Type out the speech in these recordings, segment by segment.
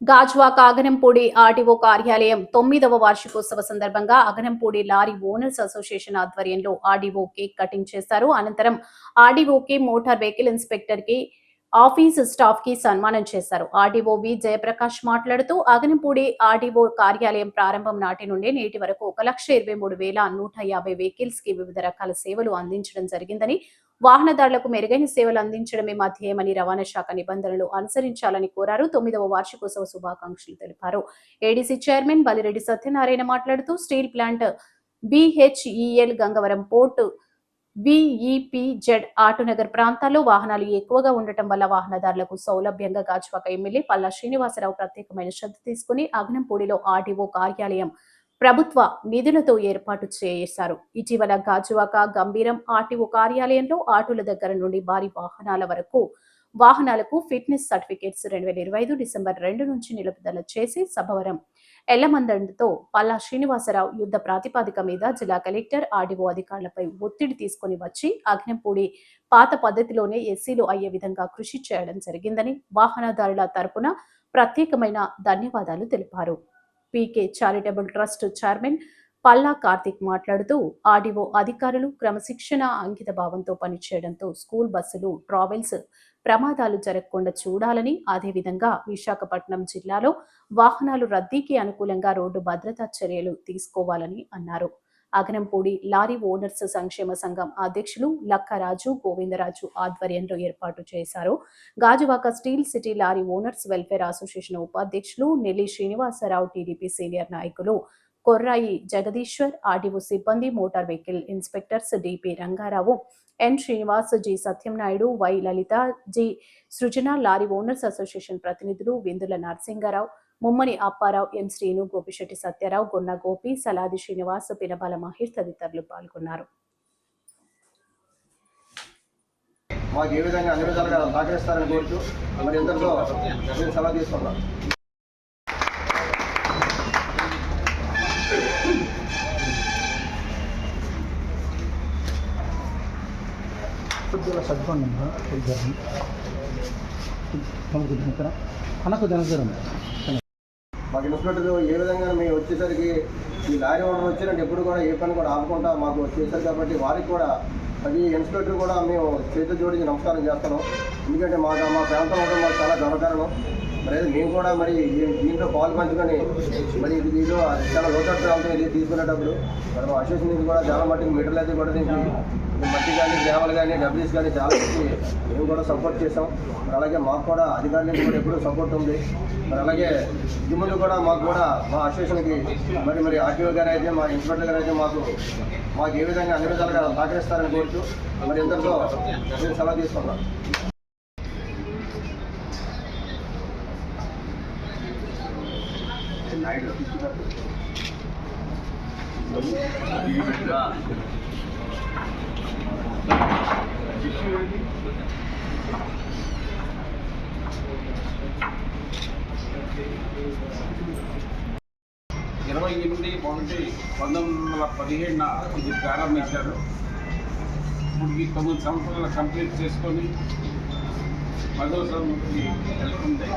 Gajuwaka Aganampudi RDO కార్యాలయం తొమ్మిదవ వార్షికోత్సవ సందర్భంగా అగనంపూడి లారీ ఓనర్స్ అసోసియేషన్ ఆధ్వర్యంలో ఆర్డీఓ కేక్ కటింగ్ చేశారు. అనంతరం ఆర్డీఓకి మోటార్ వెహికల్ ఇన్స్పెక్టర్కి ఆఫీస్ స్టాఫ్కి సన్మానం చేశారు. ఆర్డీఓ వి జయప్రకాష్ మాట్లాడుతూ అగనంపూడి ఆర్డీఓ కార్యాలయం ప్రారంభం నాటి నుండి నేటి వరకు ఒక లక్ష ఇరవై మూడు వేల నూట యాభై వెహికల్స్కి వివిధ రకాల సేవలు అందించడం జరిగిందని వాహనదారులకు మెరుగైన సేవలు అందించడమే మా ధ్యేయమని రవాణా శాఖ నిబంధనలు అనుసరించాలని కోరారు. తొమ్మిదవ వార్షికోత్సవ శుభాకాంక్షలు తెలిపారు. ఏడీసీ చైర్మన్ బలిరెడ్డి సత్యనారాయణ మాట్లాడుతూ steel plant BHEL Gangavaram port VEPZ Autonagar ప్రాంతాల్లో వాహనాలు ఎక్కువగా ఉండటం వల్ల వాహనదారులకు సౌలభ్యంగా గాజువాక ఎమ్మెల్యే పల్లా శ్రీనివాసరావు ప్రత్యేకమైన శ్రద్ధ తీసుకుని అగ్నంపూడిలో ఆర్డీఓ కార్యాలయం ప్రభుత్వ నిధులతో ఏర్పాటు చేశారు. ఇటీవల గాజువాక గంభీరం ఆర్టీఓ కార్యాలయంలో ఆటోల దగ్గర నుండి భారీ వాహనాల వరకు వాహనాలకు ఫిట్నెస్ సర్టిఫికేట్స్ రెండు వేల ఇరవై ఐదు డిసెంబర్ రెండు నుంచి నిలుపుదల చేసి సభవరం ఎల్లమందంతో పల్లా శ్రీనివాసరావు యుద్ధ ప్రాతిపాదిక మీద జిల్లా కలెక్టర్ ఆర్డీఓ అధికారులపై ఒత్తిడి తీసుకొని వచ్చి అగ్నిపూడి పాత పద్ధతిలోనే ఎస్సీలు అయ్యే విధంగా కృషి చేయడం జరిగిందని వాహనదారుల తరపున ప్రత్యేకమైన ధన్యవాదాలు తెలిపారు. PK charitable trust chairman Palla Karthik మాట్లాడుతూ ఆర్డీఓ అధికారులు క్రమశిక్షణ అంకిత భావంతో పనిచేయడంతో స్కూల్ బస్సులు ట్రావెల్స్ ప్రమాదాలు జరగకుండా చూడాలని అదేవిధంగా విశాఖపట్నం జిల్లాలో వాహనాలు రద్దీకి అనుకూలంగా రోడ్డు భద్రతా చర్యలు తీసుకోవాలని అన్నారు. అగనంపూడి లారీ ఓనర్స్ సంక్షేమ సంఘం అధ్యక్షులు లక్కరాజు గోవిందరాజు ఆధ్వర్యంలో ఏర్పాటు చేశారు. Gajuwaka steel city lorry owners welfare association ఉపాధ్యక్షులు నెల్లి శ్రీనివాసరావు టీడీపీ సీనియర్ నాయకులు కొర్రాయి జగదీశ్వర్ ఆర్డీఓ సిబ్బంది motor vehicle inspectors D P Rangarao N Srinivas G Satyamnaidu Y Lalitha G Srujana lorry owners association ప్రతినిధులు విందుల నరసింగారావు ముమ్మని అప్పారావు ఎం. శ్రీను గోపిశెట్టి సత్యారావు గొన్న గోపి సలాది శ్రీనివాస్ పినబాల మహిర్ తదితరులు పాల్గొన్నారు. మాకు ఏ విధంగా అన్ని విధాలుగా సహకరిస్తారని కోరుతూ మరి కొద్దిగా సర్దుకోండి అమ్మా కొద్దిగా మాకు ఇన్స్పెక్టర్ ఏ విధంగా మేము వచ్చేసరికి ఈ లారీ ఓనర్ వచ్చినట్టు ఎప్పుడు కూడా ఏ పని కూడా ఆపకుండా మాకు చేశారు కాబట్టి వారికి కూడా అది ఇన్స్పెక్టర్ కూడా మేము చేతులు జోడించి నమస్కారం చేస్తున్నాం. ఎందుకంటే మాకు మా ప్రాంతం ఉండడం మాకు చాలా గర్వకారణం మరి మేము కూడా మరి దీంట్లో పాలు పంచుకొని మరి ఇది దీంట్లో చాలా లోతట్టు రావడం ఇది తీసుకునేటప్పుడు మరి అసోసియేషన్ నుంచి కూడా చాలా మట్టికి మీటర్లు అయితే కూడా దీనికి మట్టి కానీ గ్రామాలు కానీ డబ్ల్యూస్ కానీ చాలా మంది మేము కూడా సపోర్ట్ చేసాం మరి అలాగే మాకు కూడా అధికారులకి కూడా ఎప్పుడూ సపోర్ట్ ఉంది. మరి అలాగే ఇది కూడా మాకు కూడా మా అసోసియేషన్కి మరి మరి ఆర్టీఓ గారు అయితే మా ఇన్స్పెక్టర్ గారు అయితే మాకు మాకు ఏ విధంగా అన్ని విధాలుగా సహకరిస్తారని కోరుతూ మరి ఇంతలో నేను సెలవు తీసుకున్నాను. ఇరవై ఎనిమిది ఒకటి పంతొమ్మిది వందల పదిహేడున ఇది ప్రారంభించారు. ఇప్పుడు ఈ తొమ్మిది సంవత్సరాలు కంప్లీట్ చేసుకొని పదో సంవత్సరం వెళ్తుంది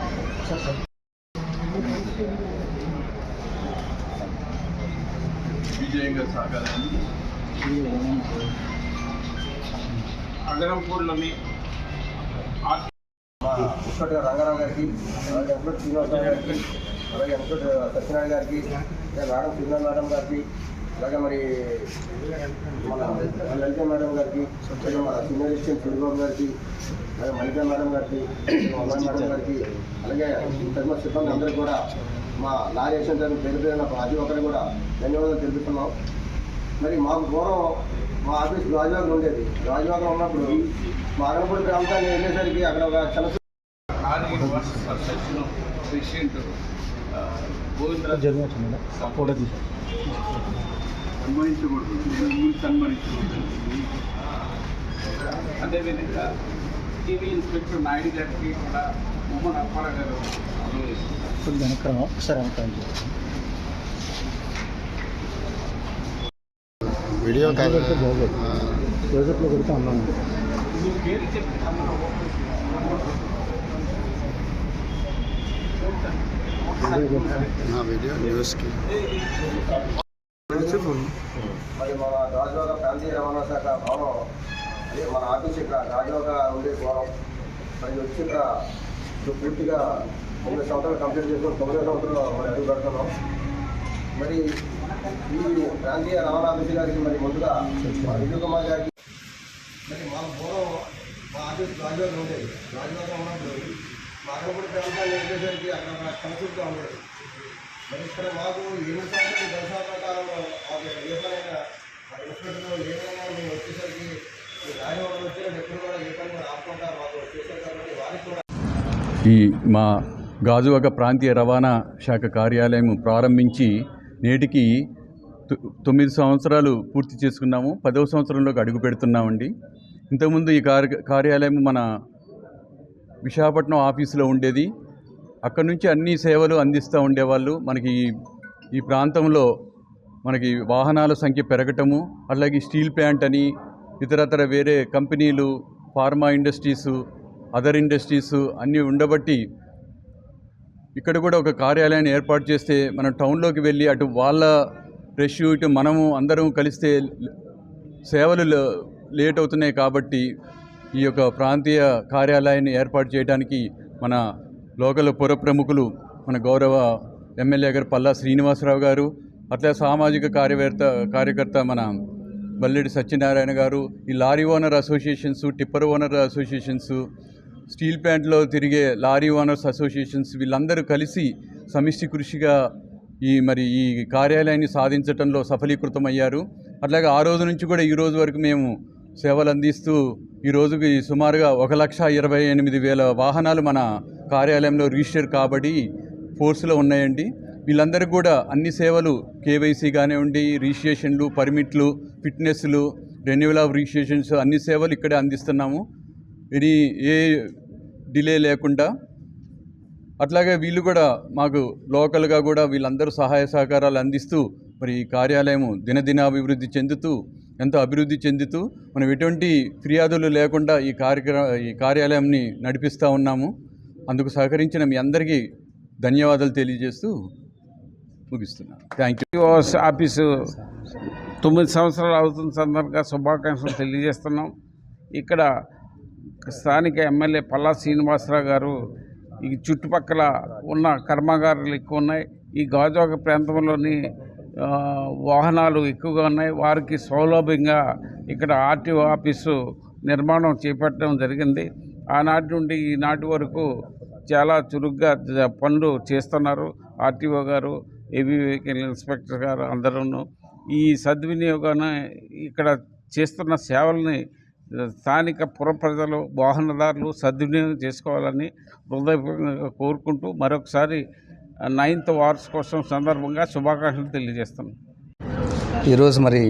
విజయంగా సాగాలని అగరం పూర్ణమి ఒక్కటి రంగారావు గారికి అలాగే ఇన్స్పెక్టర్ శ్రీనివాసరావు గారికి అలాగే ఇన్స్పెక్టర్ సత్యనారాయణ గారికి మేడం సింగ మేడం గారికి అలాగే మరి మన లలిత మేడం గారికి మన సీనియర్ అసిస్టెంట్ సూర్యబాబు గారికి అలాగే మణిక మేడం గారికి అమ్మాయి మేడం గారికి అలాగే తగిన సిబ్బంది అందరికీ కూడా మా లారీ వేసిన తరఫున పేరు పేరున ప్రతి ఒక్కరికి కూడా ధన్యవాదాలు తెలుపుతున్నాం. మరి మాకు పూర్వం మా ఆఫీస్ గాజువాకలో ఉండేది. గాజువాకలో ఉన్నప్పుడు మా అగనపూడి ప్రాంతాన్ని వెళ్ళేసరికి అక్కడ ఒక చిన్న army versus association president Govindaraju జరుగుతుంది ఫోటో తీసి సన్మానించకూడదు మీరు సన్మానించకూడదు అదేవిధంగా టీవీ ఇన్స్పెక్టర్ నాయుడు గారికి కూడా ఉమ్మన్ అప్పార గారు కొద్దిగా వెనక్కి ఒకసారి వెనక్కి వీడియో ప్రాజెక్ట్లో పెడితే అన్నాను మీ పేరు చెప్పి నా వీడియో న్యూస్కి. మరి మన గాజువాక ప్రాంతీయ రవాణా శాఖ భవనం అదే మన ఆఫీస్ ఇక్కడ గాజువాక ఉండే భవనం మరి వచ్చి ఇక్కడ పూర్తిగా తొమ్మిది సంవత్సరాలు కంప్లీట్ చేసుకుని తొమ్మిదో సంవత్సరంలో మరి అడుగు పెడుతున్నాం. మరి ఈ ప్రాంతీయ రవాణా ఆఫీస్ గారికి మరి ముందుగా మా విజయ్ కుమార్ గారికి మరి మా పూర్వం మా ఆఫీస్ గాజువాక ఉండేది. గాజువాక ఉన్నప్పుడు మా అక్కడ ప్రాంతాన్ని వెళ్ళేసరికి అక్కడ కన్సూర్గా ఉండేది. మరి ఇక్కడ మాకు ఎనిమిది సంవత్సరాలు దశ సంవత్సరాల కాలంలో మాకు ఏ పనైనా మా ఇన్స్పెక్టర్లో మేము వచ్చేసరికి ఈ వచ్చిన ఎప్పుడు కూడా ఏ పని కూడా మాకు వచ్చేసారు కాబట్టి వారికి కూడా ఈ మా గాజువాక ప్రాంతీయ రవాణా శాఖ కార్యాలయం ప్రారంభించి నేటికి తొ- తొమ్మిది సంవత్సరాలు పూర్తి చేసుకున్నాము. పదవ సంవత్సరంలోకి అడుగు పెడుతున్నామండి. ఇంతకుముందు ఈ కార్య కార్యాలయం మన విశాఖపట్నం ఆఫీసులో ఉండేది. అక్కడ నుంచి అన్ని సేవలు అందిస్తూ ఉండేవాళ్ళు. మనకి ఈ- ప్రాంతంలో మనకి వాహనాల సంఖ్య పెరగటము అలాగే స్టీల్ ప్లాంట్ అని ఇతరతర వేరే కంపెనీలు ఫార్మా ఇండస్ట్రీసు అదర్ ఇండస్ట్రీస్ అన్నీ ఉండబట్టి ఇక్కడ కూడా ఒక కార్యాలయాన్ని ఏర్పాటు చేస్తే మనం టౌన్లోకి వెళ్ళి అటు వాళ్ళ రష్ ఇటు మనము అందరం కలిస్తే సేవలు లేట్ అవుతున్నాయి కాబట్టి ఈ యొక్క ప్రాంతీయ కార్యాలయాన్ని ఏర్పాటు చేయడానికి మన లోకల్ పుర ప్రముఖులు మన గౌరవ ఎమ్మెల్యే గారు పల్లా శ్రీనివాసరావు గారు అట్లా సామాజిక కార్యవేత్త కార్యకర్త మన బల్లెడి సత్యనారాయణ గారు ఈ lorry owner associations tipper owner associations steel ప్లాంట్లో తిరిగే లారీ ఓనర్స్ అసోసియేషన్స్ వీళ్ళందరూ కలిసి సమిష్టి కృషిగా ఈ మరి ఈ కార్యాలయాన్ని సాధించడంలో సఫలీకృతమయ్యారు. అట్లాగే ఆ రోజు నుంచి కూడా ఈ రోజు వరకు మేము సేవలు అందిస్తూ ఈ రోజుకి సుమారుగా ఒక లక్ష ఇరవై ఎనిమిది వేల వాహనాలు మన కార్యాలయంలో రిజిస్టర్ కాబడి ఫోర్స్లో ఉన్నాయండి. వీళ్ళందరికీ కూడా అన్ని సేవలు కేవైసీ కానివ్వండి రిజిస్ట్రేషన్లు పర్మిట్లు ఫిట్నెస్లు రెన్యువల్ ఆఫ్ రిజిస్ట్రేషన్స్ అన్ని సేవలు ఇక్కడే అందిస్తున్నాము. ఎనీ ఏ డిలే లేకుండా అట్లాగే వీళ్ళు కూడా మాకు లోకల్గా కూడా వీళ్ళందరూ సహాయ సహకారాలు అందిస్తూ మరి ఈ కార్యాలయం దినదినాభివృద్ధి చెందుతూ ఎంతో అభివృద్ధి చెందుతూ మనం ఎటువంటి ఫిర్యాదులు లేకుండా ఈ కార్యక్రమ ఈ కార్యాలయంని నడిపిస్తూ ఉన్నాము. అందుకు సహకరించిన మీ అందరికీ ధన్యవాదాలు తెలియజేస్తూ ముగిస్తున్నాను. థ్యాంక్ యూ ఆఫీసు తొమ్మిది సంవత్సరాలు అవుతున్న సందర్భంగా శుభాకాంక్షలు తెలియజేస్తున్నాం. ఇక్కడ స్థానిక ఎమ్మెల్యే పల్లా శ్రీనివాసరావు గారు ఈ చుట్టుపక్కల ఉన్న కర్మాగారాలు ఎక్కువ ఉన్నాయి. ఈ గాజోక ప్రాంతంలోని వాహనాలు ఎక్కువగా ఉన్నాయి. వారికి సౌలభ్యంగా ఇక్కడ ఆర్టీఓ ఆఫీసు నిర్మాణం చేపట్టడం జరిగింది. ఆనాటి నుండి ఈనాటి వరకు చాలా చురుగ్గా పనులు చేస్తున్నారు ఆర్టీఓ గారు ఏబీ వెహికల్ ఇన్స్పెక్టర్ గారు అందరూ ఈ సద్వినియోగాన్ని ఇక్కడ చేస్తున్న సేవల్ని స్థానిక పుర ప్రజలు వాహనదారులు సద్వినియోగం చేసుకోవాలని హృదయపూర్వకంగా కోరుకుంటూ మరొకసారి నైన్త్ వార్స్ కోసం సందర్భంగా శుభాకాంక్షలు తెలియజేస్తున్నాను ఈరోజు మరి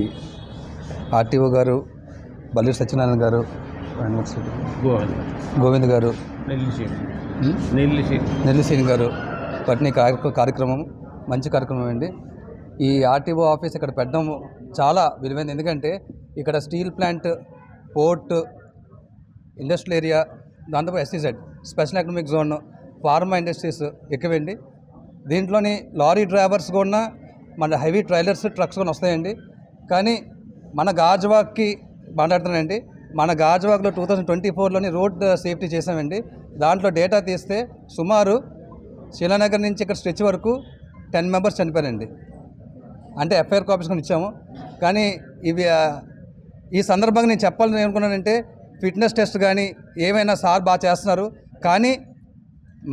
ఆర్టీఓ గారు బల్లి సత్యనారాయణ గారు గోవింద్ గారు ఉం? నెల్లిశ్రీని గారు పట్టిన కార్య- కార్యక్రమం మంచి కార్యక్రమం అండి. ఈ ఆర్టీఓ ఆఫీస్ ఇక్కడ పెట్టడం చాలా విలువైంది. ఎందుకంటే ఇక్కడ steel plant port industrial area దాంతోపాటు SEZ special economic zone pharma industries ఎక్కువండి దీంట్లోని లారీ డ్రైవర్స్ కూడా మన హెవీ ట్రైలర్స్ ట్రక్స్ కూడా వస్తాయండి. కానీ మన గాజువాక్కి మాట్లాడుతున్నానండి. మన గాజువాక్లో టూ థౌజండ్ ట్వంటీ ఫోర్లోని రోడ్ సేఫ్టీ చేసామండి దాంట్లో డేటా తీస్తే సుమారు శిలానగర్ నుంచి ఇక్కడ స్ట్రెచ్ వరకు టెన్ మెంబర్స్ చనిపోయారండి. అంటే ఎఫ్ఐఆర్ కాపీస్ కూడా ఇచ్చాము. కానీ ఇవి ఈ సందర్భంగా నేను చెప్పాలని అనుకున్నానంటే ఫిట్నెస్ టెస్ట్ కానీ ఏమైనా సార్ బాగా చేస్తున్నారు. కానీ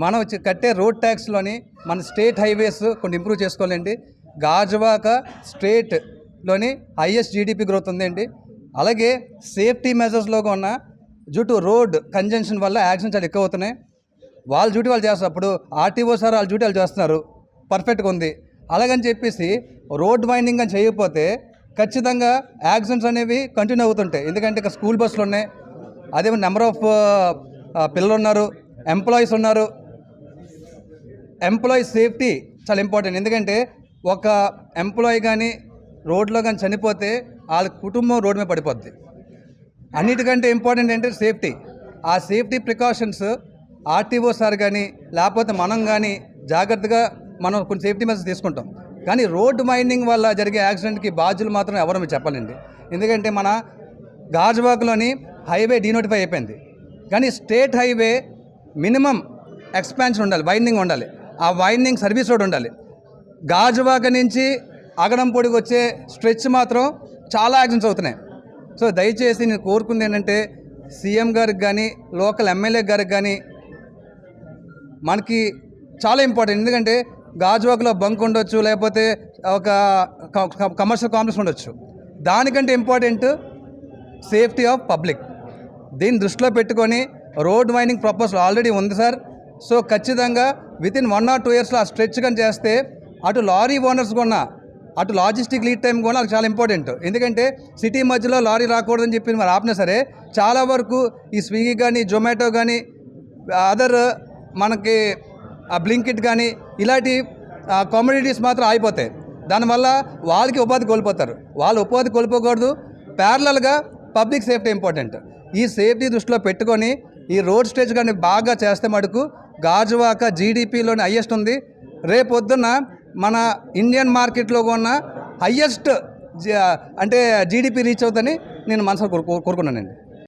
మనం వచ్చి కట్టే రోడ్ ట్యాక్స్లోని మన స్టేట్ హైవేస్ కొన్ని ఇంప్రూవ్ చేసుకోవాలండి. గాజువాక స్టేట్లోని హైయెస్ట్ జీడిపి గ్రోత్ ఉందండి. అలాగే సేఫ్టీ మెజర్స్లో ఉన్న డ్యూ రోడ్ కంజంక్షన్ వల్ల యాక్సిడెంట్స్ చాలా ఎక్కువ అవుతున్నాయి. వాళ్ళ డ్యూటీ వాళ్ళు చేస్తారు అప్పుడు ఆర్టీఓ సార్ వాళ్ళ డ్యూటీ వాళ్ళు చేస్తున్నారు. పర్ఫెక్ట్గా ఉంది. అలాగని చెప్పేసి రోడ్ వైండింగ్ అని చేయకపోతే ఖచ్చితంగా యాక్సిడెంట్స్ అనేవి కంటిన్యూ అవుతుంటాయి. ఎందుకంటే ఇక్కడ స్కూల్ బస్సులు ఉన్నాయి. అదే నెంబర్ ఆఫ్ పిల్లలు ఉన్నారు ఎంప్లాయీస్ ఉన్నారు. ఎంప్లాయీ సేఫ్టీ చాలా ఇంపార్టెంట్. ఎందుకంటే ఒక ఎంప్లాయీ కానీ రోడ్లో కానీ చనిపోతే వాళ్ళ కుటుంబం రోడ్డు మీద పడిపోద్ది. అన్నిటికంటే ఇంపార్టెంట్ ఏంటంటే సేఫ్టీ. ఆ సేఫ్టీ ప్రికాషన్స్ ఆర్టీఓ సార్ కానీ లేకపోతే మనం కానీ జాగ్రత్తగా మనం కొన్ని సేఫ్టీ మెజర్స్ తీసుకుంటాం. కానీ రోడ్డు మైనింగ్ వల్ల జరిగే యాక్సిడెంట్కి బాధ్యులు మాత్రం ఎవరు చెప్పాలండి. ఎందుకంటే మన గాజువాక్లోని హైవే డీనోటిఫై అయిపోయింది. కానీ స్టేట్ హైవే మినిమం ఎక్స్పాన్షన్ ఉండాలి వైండింగ్ ఉండాలి. ఆ వైండింగ్ సర్వీస్ రోడ్ ఉండాలి. గాజువాక నుంచి అగడంపొడికి వచ్చే స్ట్రెచ్ మాత్రం చాలా యాక్సిడెంట్స్ అవుతున్నాయి. సో దయచేసి నేను కోరుకుంది ఏంటంటే సీఎం గారికి కానీ లోకల్ ఎమ్మెల్యే గారికి కానీ మనకి చాలా ఇంపార్టెంట్. ఎందుకంటే గాజువాకలో బంక్ ఉండొచ్చు లేకపోతే ఒక కమర్షియల్ కాంప్లెక్స్ ఉండొచ్చు. దానికంటే ఇంపార్టెంట్ సేఫ్టీ ఆఫ్ పబ్లిక్ దీన్ని దృష్టిలో పెట్టుకొని రోడ్ మైనింగ్ ప్రపోజల్ ఆల్రెడీ ఉంది సార్. సో ఖచ్చితంగా within one or two ఇయర్స్లో ఆ స్ట్రెచ్ కానీ చేస్తే అటు లారీ ఓనర్స్ కూడా అటు లాజిస్టిక్ లీడ్ టైం కూడా అది చాలా ఇంపార్టెంట్ ఎందుకంటే సిటీ మధ్యలో లారీ రాకూడదని చెప్పి మరి ఆపినా సరే చాలా వరకు ఈ స్విగ్గీ కానీ జొమాటో కానీ అదర్ మనకి ఆ బ్లింకిట్ కానీ ఇలాంటి కామోడిటీస్ మాత్రం ఆగిపోతాయి. దానివల్ల వాళ్ళకి ఉపాధి కోల్పోతారు. వాళ్ళు ఉపాధి కోల్పోకూడదు. ప్యారలల్గా పబ్లిక్ సేఫ్టీ ఇంపార్టెంట్ ఈ సేఫ్టీ దృష్టిలో పెట్టుకొని ఈ రోడ్ స్టేజ్ కానీ బాగా చేస్తే మటుకు గాజువాక జీడిపిలోని హయ్యెస్ట్ ఉంది. రేపొద్దున మన ఇండియన్ మార్కెట్లో ఉన్న హయ్యెస్ట్ అంటే జీడిపి రీచ్ అవుతుందని నేను మనసులో కోరుకున్నానండి.